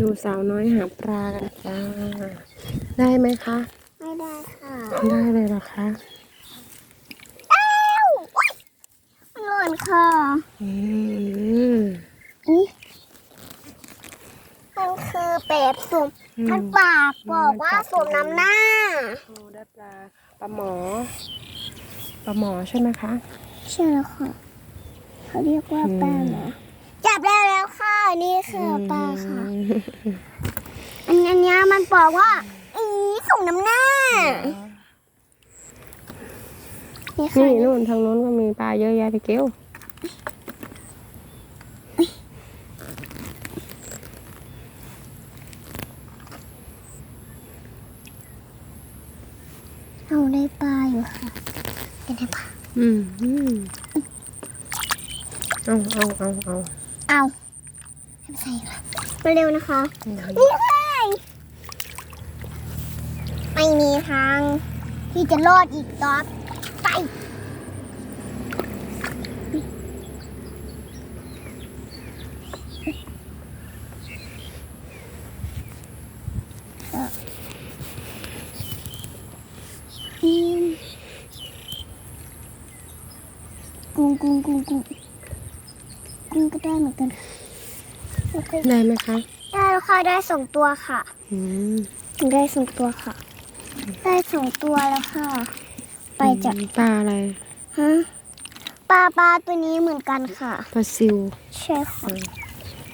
ดูสาวน้อยหาปลากันจ้า ได้ไหมคะ ไม่ได้ค่ะได้เลยเหรอคะอ้าวอุ๊ยมันหล่นค่ะอืมนี่มันคือเป็ดสุ่มมันปากบอกว่าสุ่มน้ำหน้าโอ้ได้ปลาปลาหมอปลาหมอใช่ไหมคะ ใช่แล้วค่ะ เขาเรียกว่าปลาเหรอ จับได้แล้วค่ะนี่คือปลาค่ะ อันอันเนี้ยมันบอกว่า อีส่งน้ำหน้า นี่ค่ะนี่นู่นทางนู้นก็มีปลาเยอะแยะไปเกี้ยวเอาได้ปลาอยู่ค่ะเป็นไงปลาอืมอืมเอาเอาเอาเอา เอาให้ใส่ค่ะเร็วนะคะอืมนี่เลยไม่มีทาง ที่จะรอดอีกต่อไปอืมกุ้งกุ้งกุ้งกุ้ง กุ้งก็ได้เหมือนกันโอเคได้ไหมคะ ได้แล้วค่ะได้สองตัวค่ะอืมได้สองตัวค่ะ ได้สองตัวแล้วค่ะ ไปจากปลาอะไรฮะปลาปลาตัวนี้เหมือนกันค่ะปลาซิวใช่ค่ะ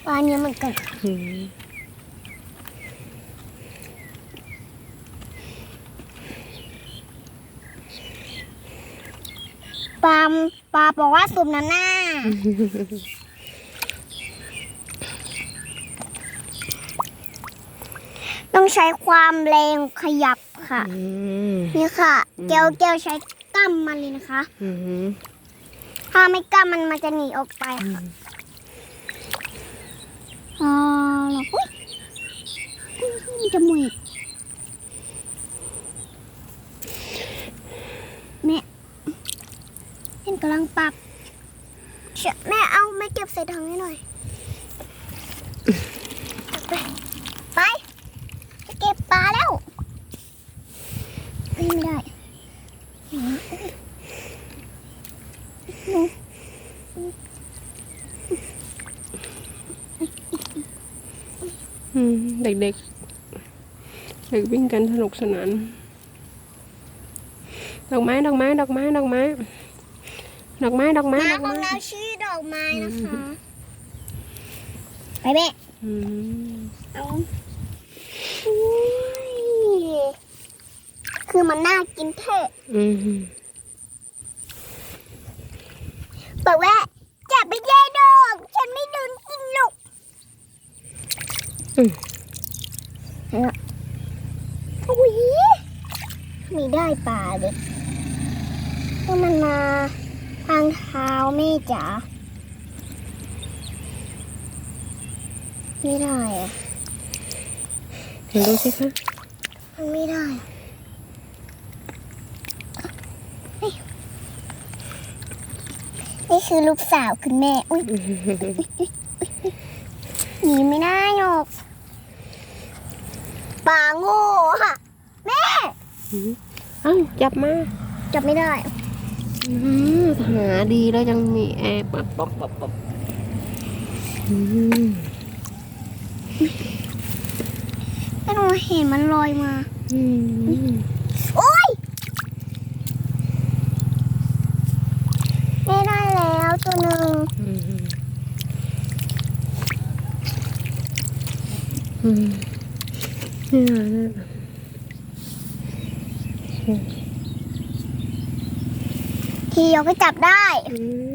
ปลาเนี้ยเหมือนกันค่ะอืมปลาปลาบอกว่าสุ่มน้ำหน้า ต้องใช้ความแรงขยับค่ะ อืม นี่ค่ะ อืมเกลเกลใช้กล้ามมันเลยนะคะ อืมถ้าไม่กล้ามมันมันจะหนีออกไปค่ะอ๋อแล้วอุ๊ยมันจะมุยแม่เห็นกำลังปรับเชื่อแม่เอาไม่เก็บใส่ถังให้หน่อยไปไปไปเก็บปลาแล้วเอ้ยไม่ได้ อืม เด็กๆ เด็กวิ่งกันสนุกสนาน ดอกไม้ ดอกไม้ ดอกไม้ ดอกไม้ ดอกไม้ ดอกไม้ ดอกน้ำของไม้เราชื่อดอกไม้นะคะ ไปแม่อืมเอาอุ๊ยคือมันน่ากินเท่อืมบอกว่าจับไม่ได้ดอก ฉันไม่โดนกินหรอก อืม อุ้ยมีได้ปลาเลยก็มันมาทางเท้าแม่จ๋าไม่ได้อะเห็นดูสิคะมันไม่ได้อะเฮ้ยนี่คือลูกสาวคุณแม่ อุ้ยหนีไม่ได้หรอก ปลาโง่ค่ะ แม่เอ้าจับมาจับไม่ได้อืมหาดีแล้วยังมีแอบปับปับปับปับอืมแต่หนูเห็นมันลอยมา อืมโอ้ยไม่ได้แล้วตัวหนึ่งอืมอืม นี่นี่ทีเดียวก็จับได้อืม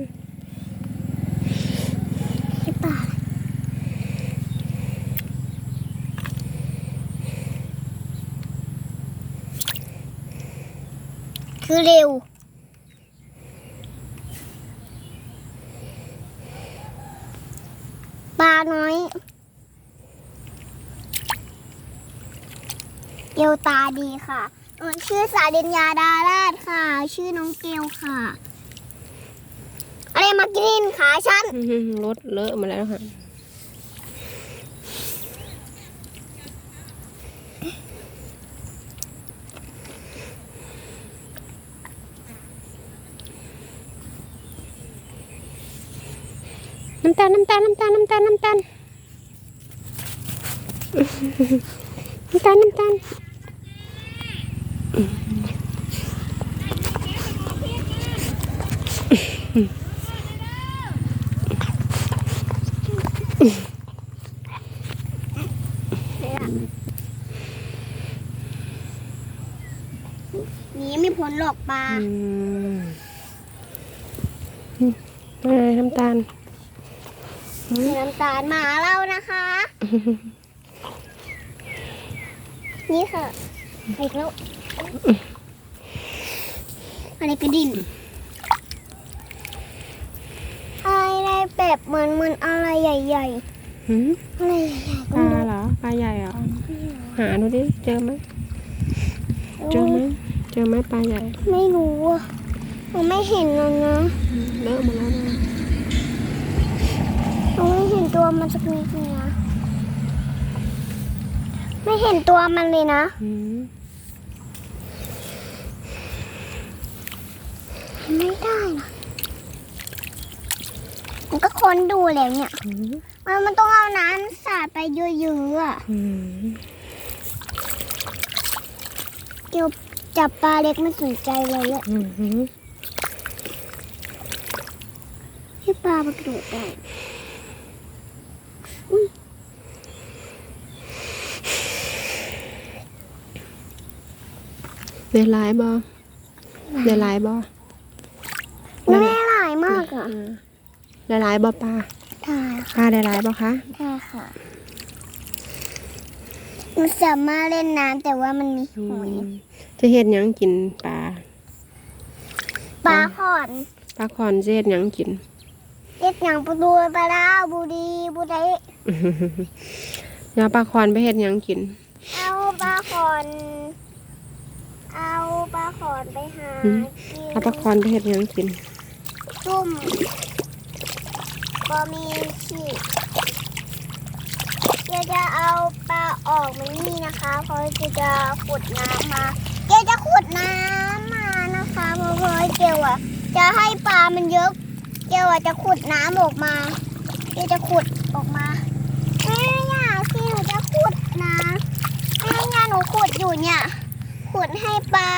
ใช่ปะคือเร็วปลาน้อย เกลตาดีค่ะชื่อสาดินยาดาราดค่ะ ชื่อน้องเกลค่ะ อะไรมากินขาฉัน รถเลอะมาแล้วค่ะ น้ำตาลน้ำตาลน้ำตาลน้ำตาลน้ำตาล น้ำตาลน้ำตาลหนีไม่พ้นหรอกปลาอืมอืมว่าไงน้ำตาล น้ำตาลหมาเรานะคะ นี่ค่ะอีกแล้วอะไรกระดิ่นอะไรแบบเหมือนเหมือนอะไรใหญ่หืมๆอะไรใหญ่ๆปลาเหรอปลาใหญ่เหรอหาดูดิเจอไหมเจอไหมเจอไหมปลาใหญ่ไม่รู้อะมันไม่เห็นเลยนะเลิกมาแล้วนะมันไม่เห็นตัวมันสักนิดเลยนะไม่ เห็นตัวมันเลยนะหืมไม่ได้นะมันก็ค้นดูแล้วเนี่ยหืมมันมันต้องเอาน้ำสาดไปเยอะๆอะหืมเดี๋ยวจับปลาเล็กไม่สนใจเลยอะหืมหืมให้ปลามันกระโดดได้เดื อดร้ายบ่เดือดร้ายบ่มันไม่หลายมากอะเดือดร้ายบ่ปลาใช่ปลาเดือดร้ายบ่คะใช่ค่ะ มันสามารถเล่นน้ำแต่ว่ามันมีอืหอยมจะเฮ็ดหยังกินปลา ปลาขอนปลาคอนจะเฮ็ดหยังกิน เล็ดอย่างปูดูปลาดาวบูดีบูไดเดี๋ยวปลาคอนไปเฮ็ดหยังกิน เอาปลาขอนเอาปลา ขอนไปหาอืมกินเอาปลาคอนไปเฮ็ดหยังกินจุ่มก็มีฉีกเดี๋ยวจะเอาปลาออกมานี่นะคะเพราะจะจะขุดน้ำมาเดี๋ยวจะขุดน้ำมานะคะเพราะเพราะเกลอะจะให้ปลามันเยอะเกลอะจะขุดน้ำออกมาเกลจะขุดออกมาแม่อย่าสิหนูจะขุดนะแม่อย่าหนูขุดอยู่เนี่ย ขุดให้ปลา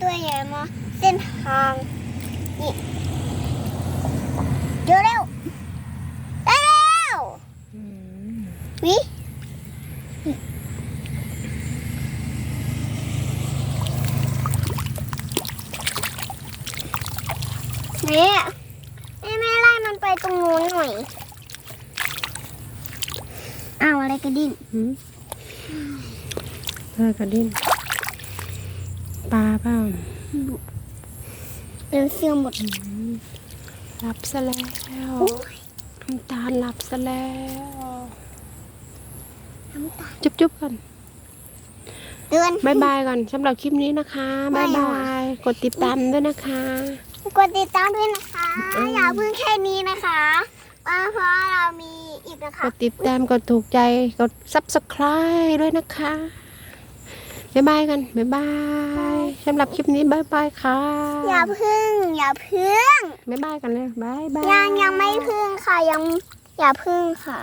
ตัวใหญ่มาเส้นทางนี่เดี๋ยวเร็วได้แล้ววิแม่แม่แม่ไล่มันไปตรงนู้นหน่อยอ้าวอะไรกระดิ่งหืมเออกระดิ่น ปลาเปล่าเป็นเสื้อหมดหลับซะแล้วโอ้ยน้ำตาลหลับซะแล้วน้ำตาจุ๊บจุ๊บๆกันเตือนบายบายก่อนสำหรับคลิปนี้นะคะบายบ๊ายบาบายยกดติดตามด้วยนะคะ กดติดตามด้วยนะคะอืมอย่าเพิ่งแค่นี้นะคะเพราะเรามีอีกนะกคะดติดตาม กดถูกใจ กด subscribe ด้วยนะคะ บายบายกันบายบายสำหรับคลิปนี้บายบายค่ะอย่าเพึ่ง อย่าเพึ่งบายบายกันเลยบายบายยังยังไม่พึ่งค่ะยังอย่าพึ่งค่ะ